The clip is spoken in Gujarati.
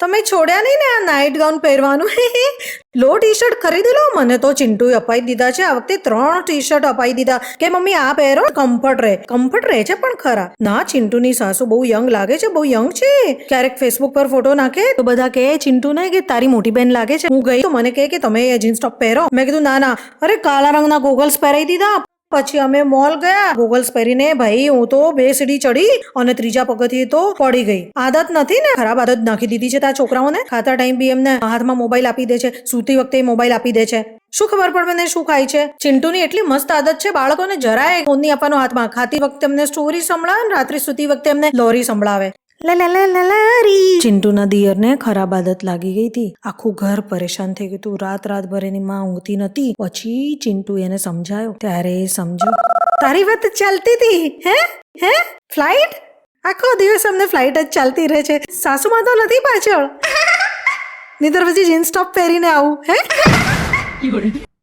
તમે છોડ્યા નહીં ને આ નાઇટ ગાઉન પહેરવાનું? લો ટી શર્ટ ખરીદી લો. મને તો ચિંટુએ અપાઈ દીધા છે. આ વખતે ત્રણ ટી શર્ટ અપાઈ દીધા. કે મમ્મી, આ પહેરો કમ્ફર્ટ રહે. કમ્ફર્ટ રહે છે પણ ખરા. ના, ચિંટુની સાસુ બહુ યંગ લાગે છે. બહુ યંગ છે. ક્યારેક ફેસબુક પર ફોટો નાખે તો બધા કહે ચિંટુ ને કે તારી મોટી બેન લાગે છે. હું ગઈ તો મને કહે કે, તમે જીન્સ ટોપ પહેરો. મેં કીધું, ના ના. અરે, કાળા રંગના ગોગલ્સ પહેરાવી દીધા. પછી અમે મોલ ગયા. ગોગલ્સ પહેરીને, ભાઈ, હું તો બે સીડી ચડી અને ત્રીજા પગથિયે તો પડી ગઈ. આદત નથી ને? ખરાબ આદત નાખી દીધી છે તા છોકરાઓને? ખાતા ટાઈમ બી એમને હાથમાં મોબાઈલ આપી દે છે, સૂતી વખતે મોબાઈલ આપી દે છે. શું ખબર પડે મને શું ખાય છે? ચિંટુની એટલી મસ્ત આદત છે, બાળકોને જરાય ફોન નહીં આપવાનો હાથમાં. ખાતી વખતે એમને સ્ટોરી સંભળાવે ને રાત્રે સૂતી વખતે એમને લોરી સંભળાવે. ચિંટુના દિયરને ખરાબ આદત લાગી ગઈ હતી. આખું ઘર પરેશાન થઈ ગયું હતું. રાત રાત ભર એની માં ઊંઘતી નથી પછી ચિંટુ એને સમજાયો. ત્યારે એ સમજ્યો. તારી વાત ચાલતી હતી હે? હે? ફ્લાઇટ? આખો દિવસ અમને ફ્લાઇટ જ ચાલતી રહે છે. સાસુમાં તો નથી પાછળ. નીતર પછી જીન્સ ટોપ પહેરીને આવું હે?